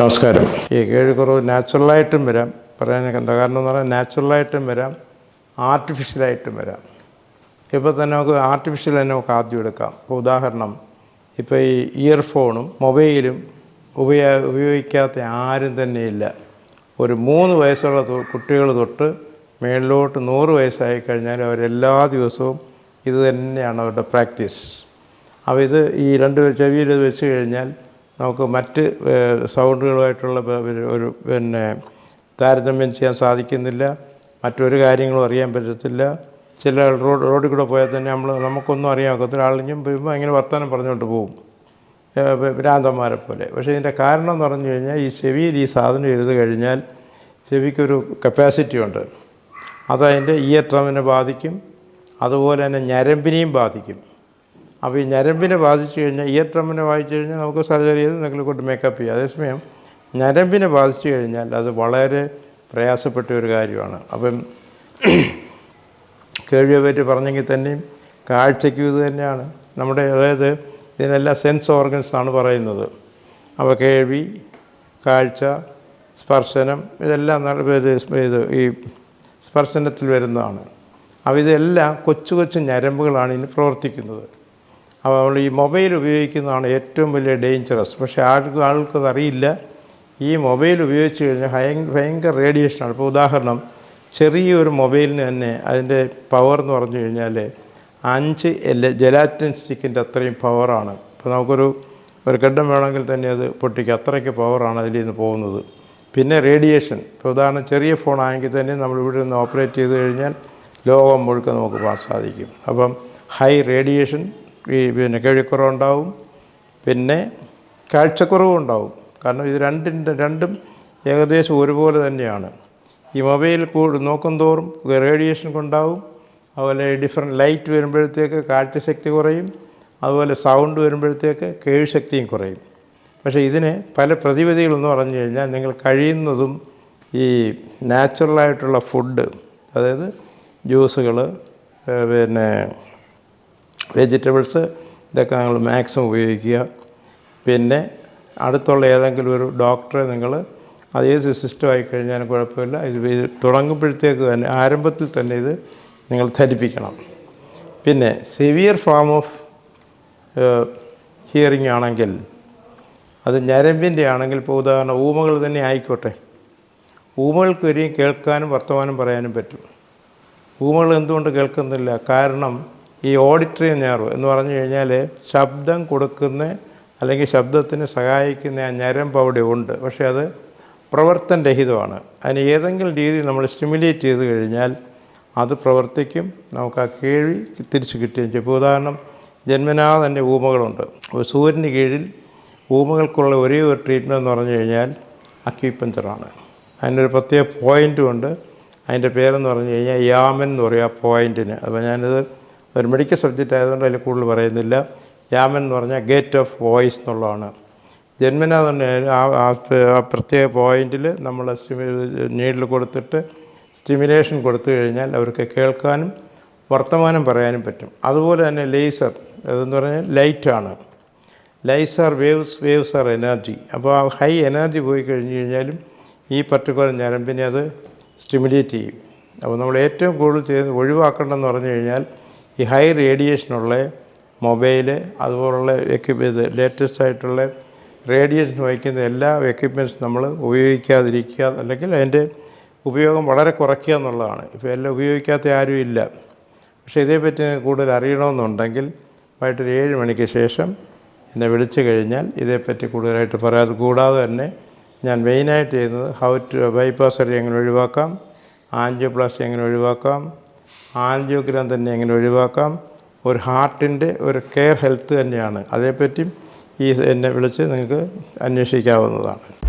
നമസ്കാരം. ഈ കേൾക്കുറവ് നാച്ചുറലായിട്ടും വരാം. പറയാനൊക്കെ എന്താ കാരണം എന്ന് പറഞ്ഞാൽ നാച്ചുറലായിട്ടും വരാം ആർട്ടിഫിഷ്യലായിട്ടും വരാം. ഇപ്പോൾ തന്നെ നമുക്ക് ആർട്ടിഫിഷ്യൽ തന്നെ നമുക്ക് ആദ്യം എടുക്കാം. ഇപ്പോൾ ഉദാഹരണം ഇപ്പോൾ ഈ ഇയർഫോണും മൊബൈലും ഉപയോ ഉപയോഗിക്കാത്ത ആരും തന്നെ ഇല്ല. ഒരു മൂന്ന് വയസ്സുള്ള കുട്ടികൾ തൊട്ട് മേളിലോട്ട് നൂറ് വയസ്സായി കഴിഞ്ഞാൽ അവരെല്ലാ ദിവസവും ഇത് തന്നെയാണ് അവരുടെ പ്രാക്ടീസ്. അപ്പോൾ ഇത് ഈ രണ്ട് ചെവിയിൽ ഇത് വെച്ച് കഴിഞ്ഞാൽ നമുക്ക് മറ്റ് സൗണ്ടുകളുമായിട്ടുള്ള ഒരു- പിന്നെ താരതമ്യം ചെയ്യാൻ സാധിക്കുന്നില്ല. മറ്റൊരു കാര്യങ്ങളും അറിയാൻ പറ്റത്തില്ല. ചില റോഡ് റോഡിൽ കൂടെ പോയാൽ തന്നെ നമ്മൾ നമുക്കൊന്നും അറിയാൻ ഒക്കത്തില്ല ആളിഞ്ഞും വരുമ്പോൾ അങ്ങനെ വർത്തമാനം പറഞ്ഞുകൊണ്ട് പോകും. ഭ്രാന്തന്മാരെ പോലെ. പക്ഷേ ഇതിന്റെ കാരണം എന്ന് പറഞ്ഞു കഴിഞ്ഞാൽ ഈ ചെവിയിൽ ഈ സാധനം എഴുതി കഴിഞ്ഞാൽ ചെവിക്കൊരു കപ്പാസിറ്റി ഉണ്ട്. അതതിന്റെ ഇയർ ട്രമിനെ ബാധിക്കും. അതുപോലെ തന്നെ ഞരമ്പിനെയും ബാധിക്കും. അപ്പോൾ ഈ ഞരമ്പിനെ ബാധിച്ചു കഴിഞ്ഞാൽ ഇയർ ട്രമ്മിനെ ബാധിച്ചു കഴിഞ്ഞാൽ നമുക്ക് സർജറി ചെയ്ത് നിങ്ങൾ കൊണ്ട് മേക്കപ്പ് ചെയ്യാം. അതേസമയം ഞരമ്പിനെ ബാധിച്ചു കഴിഞ്ഞാൽ അത് വളരെ പ്രയാസപ്പെട്ട ഒരു കാര്യമാണ്. അപ്പം കേൾവിയെ പറ്റി പറഞ്ഞെങ്കിൽ തന്നെയും കാഴ്ചയ്ക്കും ഇത് തന്നെയാണ്. നമ്മുടെ അതായത് ഇതിനെല്ലാം സെൻസ് ഓർഗൻസ് ആണ് പറയുന്നത്. അപ്പോൾ കേൾവി കാഴ്ച സ്പർശനം ഇതെല്ലാം ഇത് ഈ സ്പർശനത്തിൽ വരുന്നതാണ്. അപ്പോൾ ഇതെല്ലാം കൊച്ചു കൊച്ചു ഞരമ്പുകളാണ് ഇനി പ്രവർത്തിക്കുന്നത്. നമ്മൾ ഈ മൊബൈൽ ഉപയോഗിക്കുന്നതാണ് ഏറ്റവും വലിയ ഡേഞ്ചറസ്. പക്ഷേ ആൾക്ക് ആൾക്കത് അറിയില്ല. ഈ മൊബൈൽ ഉപയോഗിച്ച് കഴിഞ്ഞാൽ ഭയങ്കര റേഡിയേഷനാണ്. ഇപ്പോൾ ഉദാഹരണം ചെറിയൊരു മൊബൈലിന് തന്നെ അതിന്റെ പവർ എന്ന് പറഞ്ഞു കഴിഞ്ഞാൽ അഞ്ച് ജലാറ്റിൻ സ്റ്റിക്കിന്റെ അത്രയും പവറാണ് ഇപ്പോൾ നമുക്കൊരു ഒരു ഘട്ടം വേണമെങ്കിൽ തന്നെ അത് പൊട്ടിക്കുക അത്രയ്ക്ക് പവറാണ് അതിൽ നിന്ന് പോകുന്നത്. പിന്നെ റേഡിയേഷൻ ഇപ്പോൾ ഉദാഹരണം ചെറിയ ഫോണാണെങ്കിൽ തന്നെ നമ്മൾ ഇവിടെ നിന്ന് ഓപ്പറേറ്റ് ചെയ്ത് കഴിഞ്ഞാൽ ലോകം മുഴുക്ക നമുക്ക് പോകാൻ സാധിക്കും. അപ്പം ഹൈ റേഡിയേഷൻ ഈ പിന്നെ കേൾവിക്കുറവുണ്ടാവും പിന്നെ കാഴ്ചക്കുറവും ഉണ്ടാവും കാരണം ഇത് രണ്ടിന്റെ രണ്ടും ഏകദേശം ഒരുപോലെ തന്നെയാണ്. ഈ മൊബൈൽ കൂട് നോക്കും തോറും റേഡിയേഷൻ കൊണ്ടാവും. അതുപോലെ ഡിഫറെന്റ് ലൈറ്റ് വരുമ്പോഴത്തേക്ക് കാഴ്ചശക്തി കുറയും. അതുപോലെ സൗണ്ട് വരുമ്പോഴത്തേക്ക് കേൾവിശക്തിയും കുറയും. പക്ഷേ ഇതിന് പല പ്രതിവിധികളെന്ന് പറഞ്ഞു കഴിഞ്ഞാൽ നിങ്ങൾ കഴിയുന്നതും ഈ നാച്ചുറലായിട്ടുള്ള ഫുഡ് അതായത് ജ്യൂസുകൾ പിന്നെ വെജിറ്റബിൾസ് ഇതൊക്കെ നിങ്ങൾ മാക്സിമം ഉപയോഗിക്കുക. പിന്നെ അടുത്തുള്ള ഏതെങ്കിലും ഒരു ഡോക്ടറെ നിങ്ങൾ അതേ ഏത് സിസ്റ്റം ആയി കഴിഞ്ഞാലും കുഴപ്പമില്ല. ഇത് ഇത് തുടങ്ങുമ്പോഴത്തേക്ക് തന്നെ ആരംഭത്തിൽ തന്നെ ഇത് നിങ്ങൾ ധരിപ്പിക്കണം. പിന്നെ സിവിയർ ഫോം ഓഫ് ഹിയറിംഗ് ആണെങ്കിൽ അത് ഞരമ്പിന്റെ ആണെങ്കിൽ ഇപ്പോൾ ഉദാഹരണം ഊമകൾ തന്നെ ആയിക്കോട്ടെ. ഊമകൾക്ക് വരെയും കേൾക്കാനും വർത്തമാനം പറയാനും പറ്റും. ഊമകൾ എന്തുകൊണ്ട് കേൾക്കുന്നില്ല? കാരണം ഈ ഓഡിറ്ററി ഞാറു എന്ന് പറഞ്ഞു കഴിഞ്ഞാൽ ശബ്ദം കൊടുക്കുന്ന അല്ലെങ്കിൽ ശബ്ദത്തിന് സഹായിക്കുന്ന ആ ഞരമ്പ് അവിടെ ഉണ്ട്. പക്ഷേ അത് പ്രവർത്തന രഹിതമാണ്. അതിന് ഏതെങ്കിലും രീതിയിൽ നമ്മൾ സ്റ്റിമുലേറ്റ് ചെയ്ത് കഴിഞ്ഞാൽ അത് പ്രവർത്തിക്കും. നമുക്ക് ആ കേൾവി തിരിച്ച് കിട്ടുകയും ചെയ്യും. ഉദാഹരണം ജന്മനാ തന്നെ ഊമകളുണ്ട്. സൂര്യന് കീഴിൽ ഊമകൾക്കുള്ള ഒരേ ഒരു ട്രീറ്റ്മെന്റ് എന്ന് പറഞ്ഞു കഴിഞ്ഞാൽ അക്യൂപഞ്ചറാണ് അതിനൊരു പ്രത്യേക പോയിന്റും ഉണ്ട്. അതിന്റെ പേരെന്ന് പറഞ്ഞു കഴിഞ്ഞാൽ യാമൻ എന്ന് പറയും ആ പോയിന്റിന് അപ്പോൾ ഞാനിത് ഒരു മെഡിക്കൽ സബ്ജക്റ്റ് ആയതുകൊണ്ട് അതിൽ കൂടുതൽ പറയുന്നില്ല. യാമൻ എന്ന് പറഞ്ഞാൽ ഗേറ്റ് ഓഫ് വോയിസ് എന്നുള്ളതാണ്. ജന്മനാ തന്നെ ആ പ്രത്യേക പോയിന്റിൽ നമ്മൾ നീഡിൽ കൊടുത്തിട്ട് സ്റ്റിമുലേഷൻ കൊടുത്തു കഴിഞ്ഞാൽ അവർക്ക് കേൾക്കാനും വർത്തമാനം പറയാനും പറ്റും. അതുപോലെ തന്നെ ലേസർ അതെന്ന് പറഞ്ഞാൽ ലൈറ്റാണ് lights are waves waves are energy അപ്പോൾ ആ ഹൈ എനർജി പോയി കഴിഞ്ഞ് കഴിഞ്ഞാലും ഈ പർട്ടിക്കുലർ ഞരമ്പിനെ അത് സ്റ്റിമുലേറ്റ് ചെയ്യും. അപ്പോൾ നമ്മൾ ഏറ്റവും കൂടുതൽ ചെയ്യുന്നത് ഒഴിവാക്കേണ്ടതെന്ന് പറഞ്ഞു കഴിഞ്ഞാൽ ഈ ഹൈ റേഡിയേഷനുള്ള മൊബൈൽ അതുപോലുള്ള എക്യുപ്മെന്റ് ലേറ്റസ്റ്റ് ആയിട്ടുള്ള റേഡിയേഷൻ വഹിക്കുന്ന എല്ലാ എക്യുപ്മെന്റ്സും നമ്മൾ ഉപയോഗിക്കാതിരിക്കുക അല്ലെങ്കിൽ അതിന്റെ ഉപയോഗം വളരെ കുറയ്ക്കുക എന്നുള്ളതാണ്. ഇപ്പോൾ എല്ലാം ഉപയോഗിക്കാത്ത ആരും ഇല്ല. പക്ഷേ ഇതേപ്പറ്റി കൂടുതൽ അറിയണമെന്നുണ്ടെങ്കിൽ വൈകിട്ട് ഏഴ് മണിക്ക് ശേഷം എന്നെ വിളിച്ചു കഴിഞ്ഞാൽ ഇതേപ്പറ്റി കൂടുതലായിട്ട് പറയാതെ കൂടാതെ തന്നെ ഞാൻ മെയിനായിട്ട് ചെയ്യുന്നത് ഹൗ ടു ബൈപ്പാസ് എങ്ങനെ ഒഴിവാക്കാം ആൻജിയോപ്ലാസ്റ്റി എങ്ങനെ ഒഴിവാക്കാം ആൻജിയോഗ്രാം തന്നെ എങ്ങനെ ഒഴിവാക്കാം? ഒരു ഹാർട്ടിന്റെ ഒരു കെയർ ഹെൽത്ത് തന്നെയാണ്. അതേപ്പറ്റി ഈ എന്നെ വിളിച്ച് നിങ്ങൾക്ക് അന്വേഷിക്കാവുന്നതാണ്.